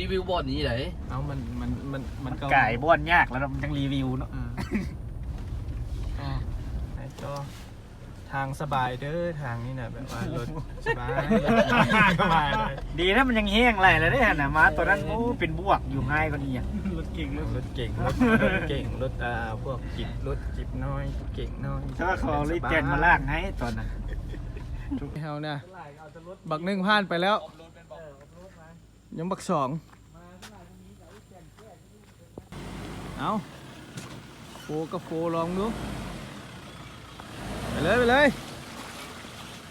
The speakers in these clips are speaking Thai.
รีวิวบอลนี้ไหนเอามันมันมันมันก็ไก่บ้วนยากแล้วมันยังรีวิวเนาะอ่าอ๋อไอ้ก็ทางสบายเด้อทางนี้น่ะแบบว่ารถสบายสบายเลยดีนะมันยังแห้งไหลเลยได้ขนาดมาตัวนั้นโอ้เป็นบวกอยู่ง่ายกว่านี้อะรถเก่งรถเก่งรถรถเก่งรถอ่าพวกจิบรถจิบน้อยเก่งน้อยถ้าเขาเอาลิเจนมาลากให้ตอนนั้นเฮาเนี่ยบักหนึ่งผ่านไปแล้ว ยังบักสองเอาโฟกับโฟลองดูไปเลยไปเลย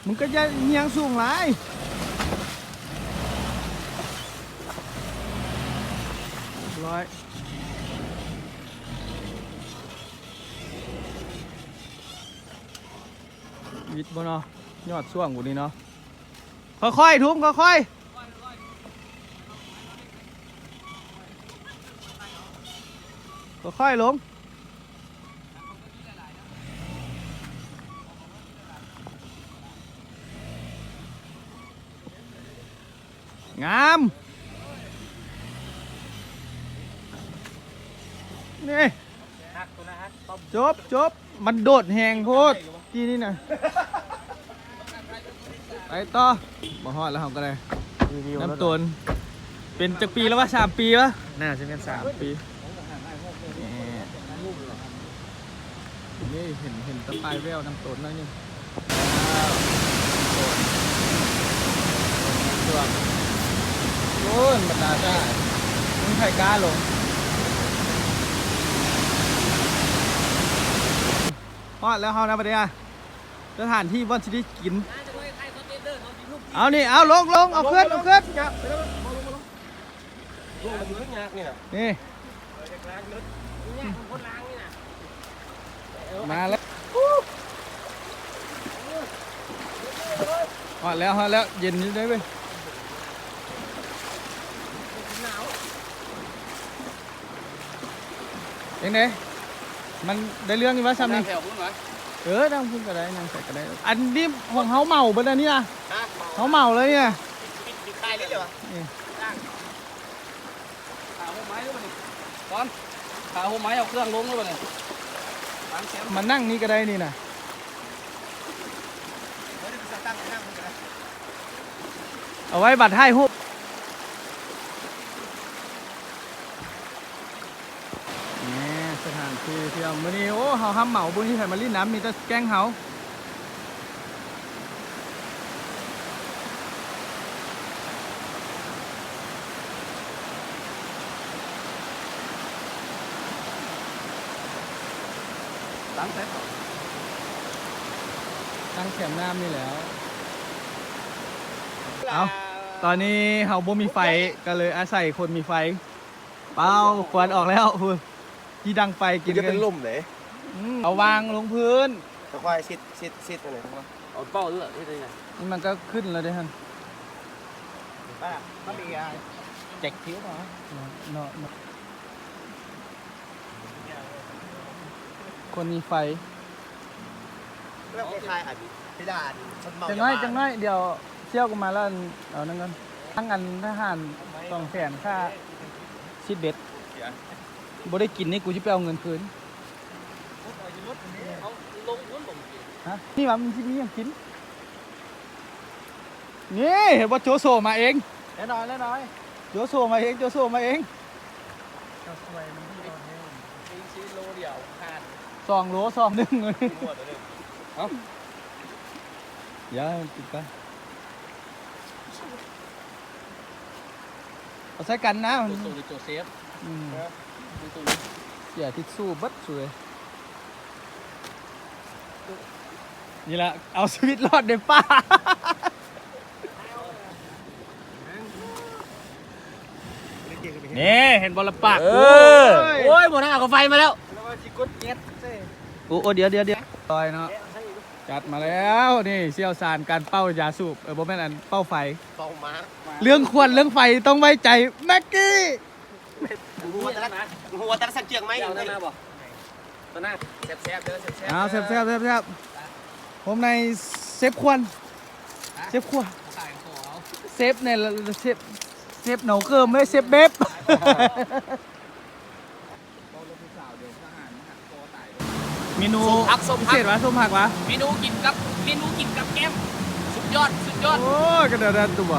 มึงก็จะเงียงสูงหลายเรียบร้อยวิดบ่เนาะยอดช่วงกูนี่เนาะค่อยๆทุ่มค่อยๆ ค่อยๆลงงามนี่จบจบมันโดดแหงโคตรที่นี่นะไปต่อมาฮอดแล้วเขาก็ได้รีวิวน้ำตนเป็นจากปีแล้ววะสามปีวะน่าจะเป็นสามปี นี่เห็นเห็นตะปลายแววน้ำตนหน้อยหนึงตัวโอ้ยมันตาได้มึงใครกล้าลงพอดแล้วเฮานะประเดี๋ยวสถานที่บอนชิไดิกิน เอานี่เอาลงลงเอาขึ้นเอาขึ้นนี่ มาแล้วฮอดแล้วฮอดแล้วเย็นนิดได้เว้ยยังไงมันได้เรื่องอยู่วะซ้ำนี่แถวคุณไหมเออนั่งพูดก็ได้นั่งใส่ก็ได้ อันนี้ของเขาเมาเบิดอันนี้นะเขาเมาเลยเนี่ยใครเลยเหรอนี่ขาหัวไม้ด้วยนี่ตอนขาหัวไม้เอาเครื่องลงด้วยนี่ตามแช มานั่งนี่ก็ได้นี่นะเอาไว้บัตรให้หุบนี่สถานที่เที่ยวมื้อนี้โอ้เฮาห้ามเหมาบุญที่ไผ่มาลินน้ำมีแต่แกงเฮา ตั้งแต่ตั้งแคมป์น้ำนี่แล้ว เอา ตอนนี้เฮาบ่มีไฟก็เลยอาศัยคนมีไฟ เป้าควันออกแล้วพูดที่ดังไฟกินจะกัเป็นนลมเลยอืมเอาวางลงพื้นค่อยๆซิดซิดซิดอะไรทั้งนั้นเอาเป้าเลือดที่ไหนนี่มันก็ขึ้นแล้วเด้อฮันป้าถ้ามีอะไรแจกผิวเหรอเนาะเนาะ คนมีไฟ เรื่องคล้ายๆอันพิดานมันเมาจังน้อยจังน้อยเดี๋ยวเชี่ยวกูมาแล้วเอานั่นกันทั้งอันทหารสองแสนค่าชิดเด็ดบ่ได้กินนี่กูจะไปเอาเงินคืนเอาลงพื้นผมฮะนี่ว่ามันที่นี่ยังกิน นี่เห็นว่าโจโซมาเองแน่นอนแน่นอนโจโซมาเองโจโซมาเองซีซีโลเดียวขาด สองโลสองหนึ่งเลยหมดเลยอย่าติดกันเอาใส่กันนะตัวตัวโจเซฟอืมตัวตัวเสียทิชชู่เบัดสวยนี่แหละเอาชีวิตรอดในป่านี่เห็นบอลปากเออโอ้ยหมดหน้าเอาไฟมาแล้ว โอ้โอ้เดี๋ยวเดี๋ยวเดี๋ยวต่อยเนาะจัดมาแล้วนี่เชี่ยวชาญการเป้ายาสูบเออบ่แม่นอันเป้าไฟฟองม้าเรื่องควันเรื่องไฟต้องไว้ใจแม็กกี้หัวตะลักหัวตะลักสันเจียงไหมเอาหน้าบ่ตัวหน้าแซ่บๆเด้อแซ่บๆเอาแซ่บแซ่บแซ่บแซ่บผมในเซฟควันเซฟควันขายของเอาเซฟในเซฟเซฟเหนาเกิมไม่เซฟเบบ มนูส้มผักส้มพิผัเศกษวะส้มผักวะเมนูกินกับเมนูกินกับแก้มสุดยอดสุดยอดโอ้ยกระเดดตัว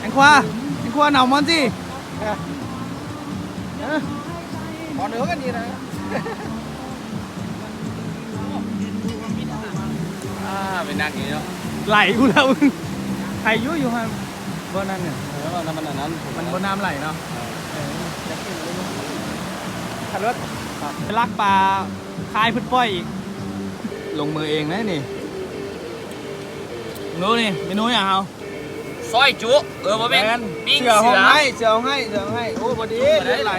แองควาแองควาหนาวมันสิเอ้ยขอเนื้อกันดีนะอ่าเป็นนักอย่างนี้เนาะไหลกูแล้วมึงใครอยุ่อยู่ฮะบ่นั่นเนี่ยเออมันมันอันนั้นมันบนน้ำไหลเนาะขับรถ ไปลักปลาคายพึ่นป้อยอีก ลงมือเองนะนี่รู้นี่เมนูอย่างเอาซอยจุเออบ่แม่นปิ้งเสือเสืห้องอให้เสือห้องให้เสือห้องให้โอ้พอดีเลือดไหล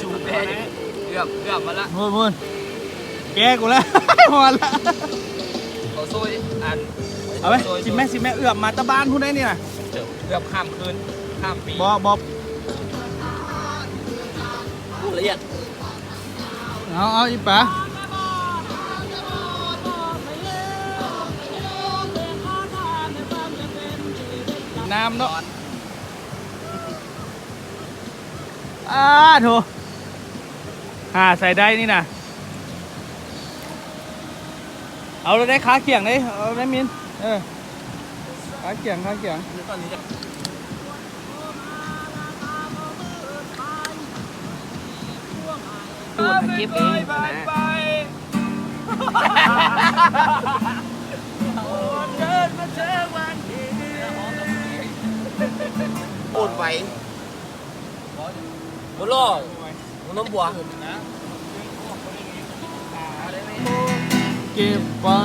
จุเด้เกือบเกือบมาละพูดพูดแกกูแล้วพอละเขาซอยอันเอาไปสิแม่สิแม่เอือบมาตะบ้านพูดได้นี่นะเกือบเกือบข้ามคืนข้ามปีบอบอ ละเอียด เอาเอาอีป๋าน้ำเนาะอ้าโถหาใส่ได้นี่นะเอาเราได้ขาเขียงเลยเอาได้มิน เออขาเขียงขาเขียง ตูดเก็บเองนะปูนไว้บุโร่บุน้ำบัวเก็บไว้